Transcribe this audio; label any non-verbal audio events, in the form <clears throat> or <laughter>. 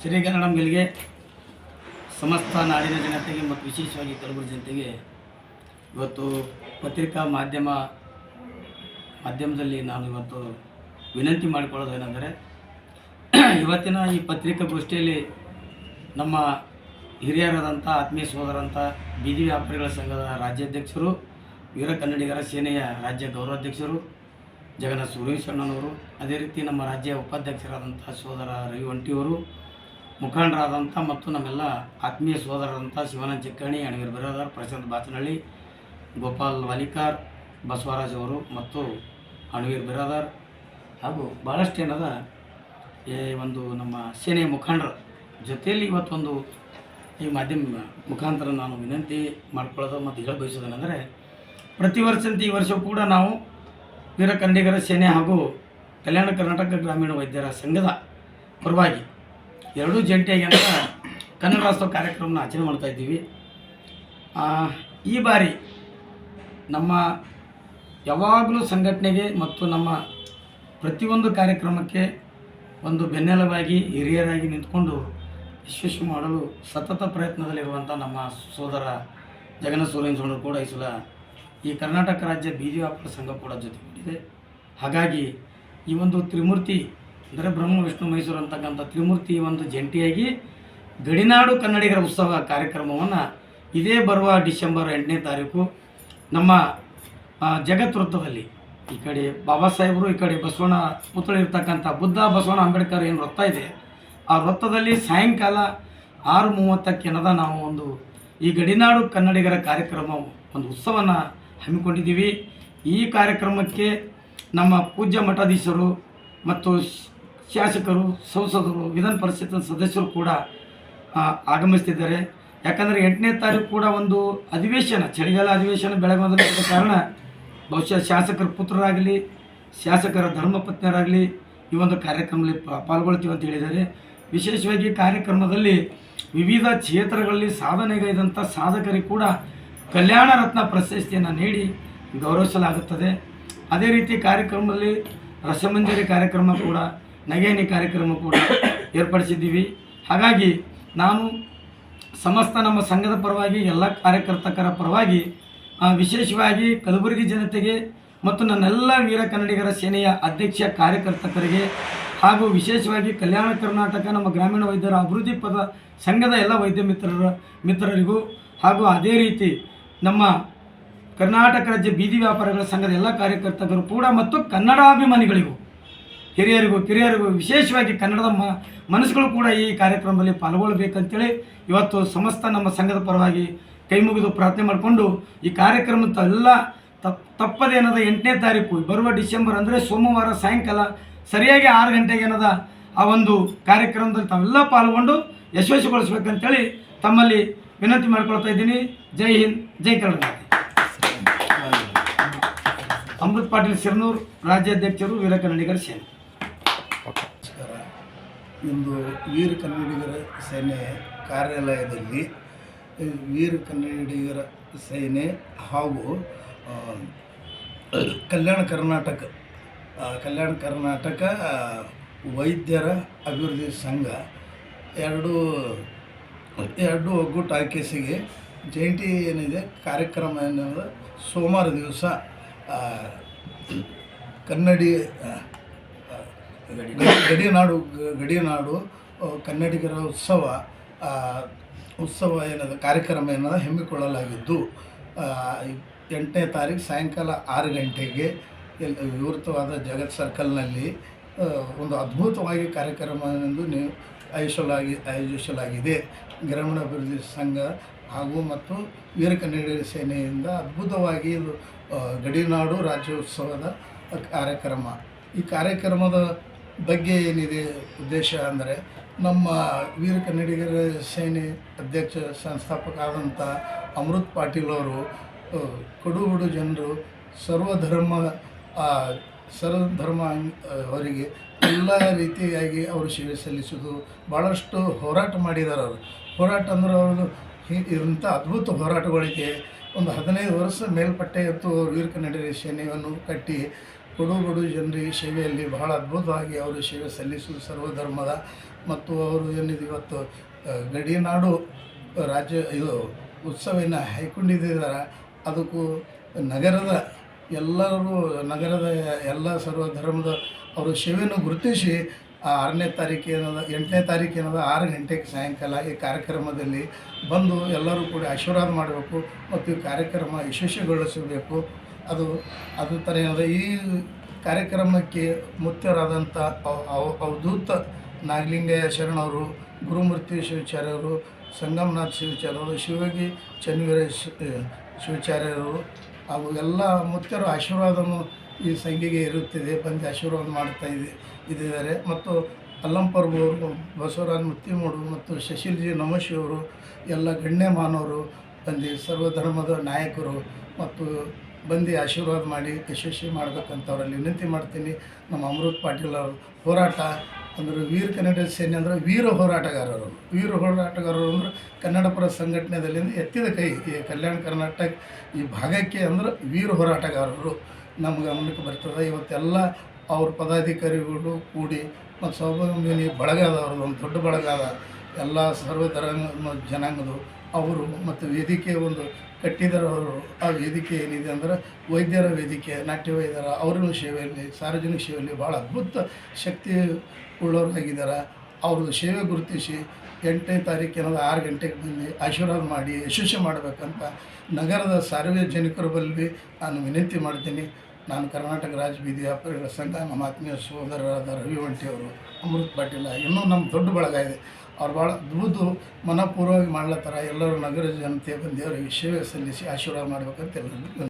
ಶ್ರೀಗನ್ನಡಂ ಗೆಲ್ಗೆ ಸಮಸ್ತ ನಾಡಿನ ಜನತೆಗೆ ಮತ್ತು ವಿಶೇಷವಾಗಿ ಕಲಬುರ ಜನತೆಗೆ ಇವತ್ತು ಪತ್ರಿಕಾ ಮಾಧ್ಯಮ ಮಾಧ್ಯಮದಲ್ಲಿ ನಾನು ಇವತ್ತು ವಿನಂತಿ ಮಾಡಿಕೊಳ್ಳೋದು ಏನೆಂದರೆ <clears throat> ಇವತ್ತಿನ ಈ ಪತ್ರಿಕಾಗೋಷ್ಠಿಯಲ್ಲಿ ನಮ್ಮ ಹಿರಿಯರಾದಂಥ, ಆತ್ಮೀಯ ಸೋದರಂಥ ಬೀದಿ ವ್ಯಾಪಾರಿಗಳ ಸಂಘದ ರಾಜ್ಯಾಧ್ಯಕ್ಷರು, ವೀರ ಕನ್ನಡಿಗರ ಸೇನೆಯ ರಾಜ್ಯ ಗೌರವಾಧ್ಯಕ್ಷರು, ಜಗನ್ನಾಥ ಸುರೇಶಣ್ಣನವರು ಅದೇ ರೀತಿ ನಮ್ಮ ರಾಜ್ಯ ಉಪಾಧ್ಯಕ್ಷರಾದಂಥ ಸೋದರ ರವಿ ಒಂಟಿಯವರು ಮುಖಂಡರಾದಂಥ ಮತ್ತು ನಮ್ಮೆಲ್ಲ ಆತ್ಮೀಯ ಸೋದರರಂಥ ಶಿವಾನಂದ ಚಿಕ್ಕಣಿ, ಅಣವೀರ್ ಬಿರಾದರ್, ಪ್ರಶಾಂತ್ ಬಾಚನಹಳ್ಳಿ ಗೋಪಾಲ್ ವಾಲಿಕಾರ್, ಬಸವರಾಜ್ ಅವರು ಮತ್ತು ಅಣವೀರ್ ಬಿರಾದರ್ ಹಾಗೂ ಭಾಳಷ್ಟು ಏನದ ಈ ಒಂದು ನಮ್ಮ ಸೇನೆಯ ಮುಖಂಡರ. ಜೊತೆಯಲ್ಲಿ ಇವತ್ತೊಂದು ಈ ಮಾಧ್ಯಮ ಮುಖಾಂತರ ನಾನು ವಿನಂತಿ ಮಾಡ್ಕೊಳ್ಳೋದು ಮತ್ತು ಹೇಳ ಬಯಸೋದೇನೆಂದರೆ ಪ್ರತಿ ವರ್ಷದಂತೆ ಈ ವರ್ಷ ಕೂಡ ನಾವು ವೀರ ಕನ್ನಡಿಗರ ಸೇನೆ ಹಾಗೂ ಕಲ್ಯಾಣ ಕರ್ನಾಟಕ ಗ್ರಾಮೀಣ ವೈದ್ಯರ ಸಂಘದ ಪರವಾಗಿ ಎರಡೂ ಜಂಟಿಯಾಗಿ ಅಂತ ಕನ್ನಡ ರಾಷ್ಟ್ರ ಕಾರ್ಯಕ್ರಮನ ಆಚರಣೆ ಮಾಡ್ತಾ ಇದ್ದೀವಿ. ಈ ಬಾರಿ ನಮ್ಮ ಯಾವಾಗಲೂ ಸಂಘಟನೆಗೆ ಮತ್ತು ನಮ್ಮ ಪ್ರತಿಯೊಂದು ಕಾರ್ಯಕ್ರಮಕ್ಕೆ ಒಂದು ಬೆನ್ನೆಲುಬಾಗಿ ಹಿರಿಯರಾಗಿ ನಿಂತ್ಕೊಂಡು ಯಶಸ್ವಿ ಮಾಡಲು ಸತತ ಪ್ರಯತ್ನದಲ್ಲಿರುವಂಥ ನಮ್ಮ ಸೋದರ ಜಗನ್ನಾಥ ಸೂರೇಂದ್ರವರು ಕೂಡ ಈ ಸಲ ಈ ಕರ್ನಾಟಕ ರಾಜ್ಯ ಬೀದಿ ವ್ಯಾಪಾರ ಸಂಘ ಕೂಡ ಜೊತೆಗೊಂಡಿದೆ. ಹಾಗಾಗಿ ಈ ಒಂದು ತ್ರಿಮೂರ್ತಿ ಅಂದರೆ ಬ್ರಹ್ಮ, ವಿಷ್ಣು, ಮೈಸೂರು ಅಂತಕ್ಕಂಥ ತ್ರಿಮೂರ್ತಿ ಒಂದು ಜಂಟಿಯಾಗಿ ಗಡಿನಾಡು ಕನ್ನಡಿಗರ ಉತ್ಸವ ಕಾರ್ಯಕ್ರಮವನ್ನು ಇದೇ ಬರುವ ಡಿಸೆಂಬರ್ ಎಂಟನೇ ತಾರೀಕು ನಮ್ಮ ಜಗತ್ ವೃತ್ತದಲ್ಲಿ ಈ ಕಡೆ ಬಾಬಾ ಸಾಹೇಬರು, ಈ ಕಡೆ ಬಸವಣ್ಣ ಪುತ್ಳ ಇರ್ತಕ್ಕಂಥ ಬುದ್ಧ, ಬಸವಣ್ಣ ಅಂಬೇಡ್ಕರ್ ಏನು ವೃತ್ತ ಇದೆ, ಆ ವೃತ್ತದಲ್ಲಿ ಸಾಯಂಕಾಲ ಆರು ಮೂವತ್ತಕ್ಕೆನದ ನಾವು ಒಂದು ಈ ಗಡಿನಾಡು ಕನ್ನಡಿಗರ ಕಾರ್ಯಕ್ರಮ, ಒಂದು ಉತ್ಸವನ ಹಮ್ಮಿಕೊಂಡಿದ್ದೀವಿ. ಈ ಕಾರ್ಯಕ್ರಮಕ್ಕೆ ನಮ್ಮ ಪೂಜ್ಯ ಮಠಾಧೀಶರು ಮತ್ತು ಶಾಸಕರು, ಸಂಸದರು, ವಿಧಾನ ಪರಿಷತ್ ಸದಸ್ಯರು ಕೂಡ ಆಗಮಿಸ್ತಿದ್ದಾರೆ. ಯಾಕಂದರೆ ಎಂಟನೇ ತಾರೀಕು ಕೂಡ ಒಂದು ಅಧಿವೇಶನ, ಚಳಿಗಾಲ ಅಧಿವೇಶನ ಬೆಳಗಾವಿದ ಕಾರಣ ಬಹುಶಃ ಶಾಸಕರ ಪುತ್ರರಾಗಲಿ, ಶಾಸಕರ ಧರ್ಮಪತ್ನಿಯರಾಗಲಿ ಈ ಒಂದು ಕಾರ್ಯಕ್ರಮದಲ್ಲಿ ಪಾಲ್ಗೊಳ್ತೀವಿ ಅಂತ ಹೇಳಿದ್ದಾರೆ. ವಿಶೇಷವಾಗಿ ಕಾರ್ಯಕ್ರಮದಲ್ಲಿ ವಿವಿಧ ಕ್ಷೇತ್ರಗಳಲ್ಲಿ ಸಾಧನೆಗೈದಂಥ ಸಾಧಕರಿಗೆ ಕೂಡ ಕಲ್ಯಾಣ ರತ್ನ ಪ್ರಶಸ್ತಿಯನ್ನು ನೀಡಿ ಗೌರವಿಸಲಾಗುತ್ತದೆ. ಅದೇ ರೀತಿ ಕಾರ್ಯಕ್ರಮದಲ್ಲಿ ರಸಮಂಜರಿ ಕಾರ್ಯಕ್ರಮ ಕೂಡ ನಗೇನಿ ಕಾರ್ಯಕ್ರಮ ಕೂಡ ಏರ್ಪಡಿಸಿದ್ದೀವಿ. ಹಾಗಾಗಿ ನಾನು ಸಮಸ್ತ ನಮ್ಮ ಸಂಘದ ಪರವಾಗಿ, ಎಲ್ಲ ಕಾರ್ಯಕರ್ತಕರ ಪರವಾಗಿ ವಿಶೇಷವಾಗಿ ಕಲಬುರಗಿ ಜನತೆಗೆ ಮತ್ತು ನನ್ನೆಲ್ಲ ವೀರ ಕನ್ನಡಿಗರ ಸೇನೆಯ ಅಧ್ಯಕ್ಷ ಕಾರ್ಯಕರ್ತಕರಿಗೆ ಹಾಗೂ ವಿಶೇಷವಾಗಿ ಕಲ್ಯಾಣ ಕರ್ನಾಟಕ ನಮ್ಮ ಗ್ರಾಮೀಣ ವೈದ್ಯರ ಅಭಿವೃದ್ಧಿ ಪದ ಸಂಘದ ಎಲ್ಲ ವೈದ್ಯ ಮಿತ್ರರ, ಮಿತ್ರರಿಗೂ ಹಾಗೂ ಅದೇ ರೀತಿ ನಮ್ಮ ಕರ್ನಾಟಕ ರಾಜ್ಯ ಬೀದಿ ವ್ಯಾಪಾರಗಳ ಸಂಘದ ಎಲ್ಲ ಕಾರ್ಯಕರ್ತರು ಕೂಡ ಮತ್ತು ಕನ್ನಡಾಭಿಮಾನಿಗಳಿಗೂ ಹಿರಿಯರಿಗೂ ಕಿರಿಯರಿಗೂ ವಿಶೇಷವಾಗಿ ಕನ್ನಡದ ಮ ಮನಸ್ಸುಗಳು ಕೂಡ ಈ ಕಾರ್ಯಕ್ರಮದಲ್ಲಿ ಪಾಲ್ಗೊಳ್ಳಬೇಕಂತೇಳಿ ಇವತ್ತು ಸಮಸ್ತ ನಮ್ಮ ಸಂಘದ ಪರವಾಗಿ ಕೈ ಮುಗಿದು ಪ್ರಾರ್ಥನೆ ಮಾಡಿಕೊಂಡು ಈ ಕಾರ್ಯಕ್ರಮದ ಎಲ್ಲ ತಪ್ ತಪ್ಪದೆ ಏನದ ಎಂಟನೇ ತಾರೀಕು ಬರುವ ಡಿಸೆಂಬರ್ ಅಂದರೆ ಸೋಮವಾರ ಸಾಯಂಕಾಲ ಸರಿಯಾಗಿ ಆರು ಗಂಟೆಗೆ ಏನದ ಆ ಒಂದು ಕಾರ್ಯಕ್ರಮದಲ್ಲಿ ತಾವೆಲ್ಲ ಪಾಲ್ಗೊಂಡು ಯಶಸ್ವಿಗೊಳಿಸ್ಬೇಕಂತೇಳಿ ತಮ್ಮಲ್ಲಿ ವಿನಂತಿ ಮಾಡ್ಕೊಳ್ತಾ ಇದ್ದೀನಿ. ಜೈ ಹಿಂದ್ ಜೈ ಕರ್ನಾಟಕ. ಅಮೃತ್ ಪಾಟೀಲ್ ಸಿರ್ನೂರ್ ರಾಜ್ಯಾಧ್ಯಕ್ಷರು ವೀರಕನ್ನಡಿಗರ ಸೇನೆ ನಮಸ್ಕಾರ ಇಂದು ವೀರ ಕನ್ನಡಿಗರ ಸೇನೆ ಕಾರ್ಯಾಲಯದಲ್ಲಿ, ವೀರ ಕನ್ನಡಿಗರ ಸೇನೆ ಹಾಗೂ ಕಲ್ಯಾಣ ಕರ್ನಾಟಕ ಕಲ್ಯಾಣ ಕರ್ನಾಟಕ ವೈದ್ಯರ ಅಭಿವೃದ್ಧಿ ಸಂಘ ಎರಡು ಎರಡು ಒಗ್ಗೂಟ ಆಕೇಸಿಗೆ ಜಂಟಿ ಏನಿದೆ, ಕಾರ್ಯಕ್ರಮ ಏನಂದ್ರೆ ಸೋಮವಾರ ದಿವಸ ಕನ್ನಡಿ ಗಡಿನಾಡು ಗಡಿನಾಡು ಕನ್ನಡಿಗರ ಉತ್ಸವ ಉತ್ಸವ ಏನದ, ಕಾರ್ಯಕ್ರಮ ಏನದ ಹಮ್ಮಿಕೊಳ್ಳಲಾಗಿದ್ದು ಎಂಟನೇ ತಾರೀಕು ಸಾಯಂಕಾಲ ಆರು ಗಂಟೆಗೆ ಎಲ್, ವಿವೃತವಾದ ಜಗತ್ ಸರ್ಕಲ್ನಲ್ಲಿ ಒಂದು ಅದ್ಭುತವಾಗಿ ಕಾರ್ಯಕ್ರಮವೆಂದು ನೀವು ಆಯೋಜಿಸಲಾಗಿ, ಆಯೋಜಿಸಲಾಗಿದೆ. ಗ್ರಾಮೀಣಾಭಿವೃದ್ಧಿ ಸಂಘ ಹಾಗೂ ಮತ್ತು ವೀರ ಕನ್ನಡಿಗರ ಸೇನೆಯಿಂದ ಅದ್ಭುತವಾಗಿ ಗಡಿನಾಡು ರಾಜ್ಯೋತ್ಸವದ ಕಾರ್ಯಕ್ರಮ. ಈ ಕಾರ್ಯಕ್ರಮದ ಬಗ್ಗೆ ಏನಿದೆ ಉದ್ದೇಶ ಅಂದರೆ ನಮ್ಮ ವೀರ ಕನ್ನಡಿಗರ ಸೇನೆ ಅಧ್ಯಕ್ಷ ಸಂಸ್ಥಾಪಕ ಆದಂಥ ಅಮೃತ್ ಪಾಟೀಲ್ ಅವರು ಆ, ಕಡು ಬಡು ಜನರು ಸರ್ವಧರ್ಮ ಸರ್ವಧರ್ಮ ಅವರಿಗೆ ಎಲ್ಲ ರೀತಿಯಾಗಿ ಅವರು ಸೇವೆ ಸಲ್ಲಿಸೋದು ಭಾಳಷ್ಟು ಹೋರಾಟ ಮಾಡಿದ್ದಾರೆ ಅವರು. ಹೋರಾಟ ಅಂದ್ರೆ ಅವರು ಇಂಥ ಅದ್ಭುತ ಹೋರಾಟಗಳಿಗೆ ಒಂದು ಹದಿನೈದು ವರ್ಷ ಮೇಲ್ಪಟ್ಟೆ ಎತ್ತು ವೀರ ಕನ್ನಡಿಗರ ಸೇನೆಯನ್ನು ಕಟ್ಟಿ ಕೊಡು ಬಡು ಜನರಿಗೆ ಸೇವೆಯಲ್ಲಿ ಬಹಳ ಅದ್ಭುತವಾಗಿ ಅವರು ಸೇವೆ ಸಲ್ಲಿಸುವುದು ಸರ್ವಧರ್ಮದ ಮತ್ತು ಅವರು ಏನಿದೆ ಇವತ್ತು ಗಡಿನಾಡು ರಾಜ್ಯ ಇದು ಉತ್ಸವನ ಹೈಕೊಂಡಿದ್ದಾರೆ. ಅದಕ್ಕೂ ನಗರದ ಎಲ್ಲರೂ, ನಗರದ ಎಲ್ಲ ಸರ್ವಧರ್ಮದ ಅವರು ಸೇವೆಯನ್ನು ಗುರುತಿಸಿ, ಆ ಆರನೇ ತಾರೀಕು ಏನದ, ಎಂಟನೇ ತಾರೀಕು ಏನದ, ಆರು ಗಂಟೆಗೆ ಸಾಯಂಕಾಲ ಈ ಕಾರ್ಯಕ್ರಮದಲ್ಲಿ ಬಂದು ಎಲ್ಲರೂ ಕೂಡ ಆಶೀರ್ವಾದ ಮಾಡಬೇಕು ಮತ್ತು ಈ ಕಾರ್ಯಕ್ರಮ ಯಶಸ್ವಿಗೊಳಿಸಬೇಕು. ಅದು ಅದು ಥರ ಏನದ ಈ ಕಾರ್ಯಕ್ರಮಕ್ಕೆ ಮುಖ್ಯರಾದಂಥ ಅವ- ಅವ- ಅವಧೂತ ನಾಗಲಿಂಗಯ್ಯ ಶರಣವರು ಗುರುಮೂರ್ತಿ ಶಿವಾಚಾರ್ಯರು ಸಂಗಮನಾಥ್ ಶಿವಾಚಾರ್ಯರು ಶಿವಗಿ ಚನ್ನವೀರ ಶಿವಾಚಾರ್ಯರು ಹಾಗೂ ಎಲ್ಲ ಮುಖ್ಯರು ಆಶೀರ್ವಾದವನ್ನು ಈ ಸಂಘಿಗೆ ಇರುತ್ತಿದೆ, ಬಂದು ಆಶೀರ್ವಾದ ಮಾಡ್ತಾ ಇದೆ, ಇದ್ದಾರೆ. ಮತ್ತು ಅಲ್ಲಂಪರ್ಬು ಅವರು, ಬಸವರಾಜ್ ಮುತ್ತಿಮೂಡು ಮತ್ತು ಶಶಿಲ್ಜಿ ನಮಶಿವರು ಎಲ್ಲ ಗಣ್ಯಮಾನವರು ಬಂದು ಸರ್ವಧರ್ಮದ ನಾಯಕರು ಮತ್ತು ಬಂದು ಆಶೀರ್ವಾದ ಮಾಡಿ, ಯಶಸ್ವಿ ಮಾಡ್ಬೇಕಂತ ಅವರಲ್ಲಿ ವಿನಂತಿ ಮಾಡ್ತೀನಿ. ನಮ್ಮ ಅಮೃತ್ ಪಾಟೀಲ್ ಅವರು ಹೋರಾಟ ಅಂದರೆ ವೀರ ಕನ್ನಡ ಸೇನೆ ಅಂದರೆ ವೀರ ಹೋರಾಟಗಾರರು. ವೀರ ಹೋರಾಟಗಾರರು ಅಂದರೆ ಕನ್ನಡ ಪರ ಸಂಘಟನೆಯಲ್ಲಿ ಎತ್ತಿದ ಕೈ ಈ ಕಲ್ಯಾಣ ಕರ್ನಾಟಕ ಈ ಭಾಗಕ್ಕೆ ಅಂದ್ರೆ ವೀರ ಹೋರಾಟಗಾರರು. ನಮ್ಮ ಗಮನಕ್ಕೆ ಬರ್ತದೆ. ಇವತ್ತೆಲ್ಲ ಅವ್ರ ಪದಾಧಿಕಾರಿಗಳು ಕೂಡಿ ಮತ್ತು ಸ್ವಾವಲಂಬಿನಿ ಬಳಗ ಒಂದು ದೊಡ್ಡ ಬಳಗ ಅದ ಎಲ್ಲ ಸರ್ವ ಜನಾಂಗದು ಅವರು ಮತ್ತು ವೇದಿಕೆ ಒಂದು ಕಟ್ಟಿದರವರು, ಆ ವೇದಿಕೆ ಏನಿದೆ ಅಂದ್ರೆ ವೈದ್ಯರ ವೇದಿಕೆ ನಾಟ್ಯ ವೈದ್ಯರ ಅವ್ರನ್ನ ಸೇವೆಯಲ್ಲಿ, ಸಾರ್ವಜನಿಕ ಸೇವೆಯಲ್ಲಿ ಭಾಳ ಅದ್ಭುತ ಶಕ್ತಿ ಉಳ್ಳವರಾಗಿದ್ದಾರೆ. ಅವ್ರದ್ದು ಸೇವೆ ಗುರುತಿಸಿ ಎಂಟನೇ ತಾರೀಕಿನ ಆರು ಗಂಟೆಗೆ ಬಂದು ಆಶೀರ್ವಾದ ಮಾಡಿ ಯಶಸ್ವಿ ಮಾಡಬೇಕಂತ ನಗರದ ಸಾರ್ವಜನಿಕರ ಬಲ್ಲಿ ನಾನು ವಿನಂತಿ ಮಾಡ್ತೀನಿ. ನಾನು ಕರ್ನಾಟಕ ರಾಜ್ಯ ಬೀದಿ ವ್ಯಾಪಾರಿಗಳ ಸಂಘ, ನಮ್ಮ ಆತ್ಮೀಯ ಸಹೋದರರಾದ ರವಿ ಒಂಟಿಯವರು ಅಮೃತ್ ಪಾಟೀಲ, ಇನ್ನೂ ನಮ್ಮ ದೊಡ್ಡ ಬಳಗ ಇದೆ. ಅವ್ರು ಭಾಳ ದುಡಿದು ಮನಪೂರ್ವವಾಗಿ ಮಾಡ್ಲತ್ತಾರ. ಎಲ್ಲರೂ ನಗರ ಜನತೆ ಬಂದು ದೇವರಿಗೆ ಸೇವೆ ಸಲ್ಲಿಸಿ ಆಶೀರ್ವಾದ ಮಾಡ್ಬೇಕಂತ ಎಲ್ಲರಿಗೂ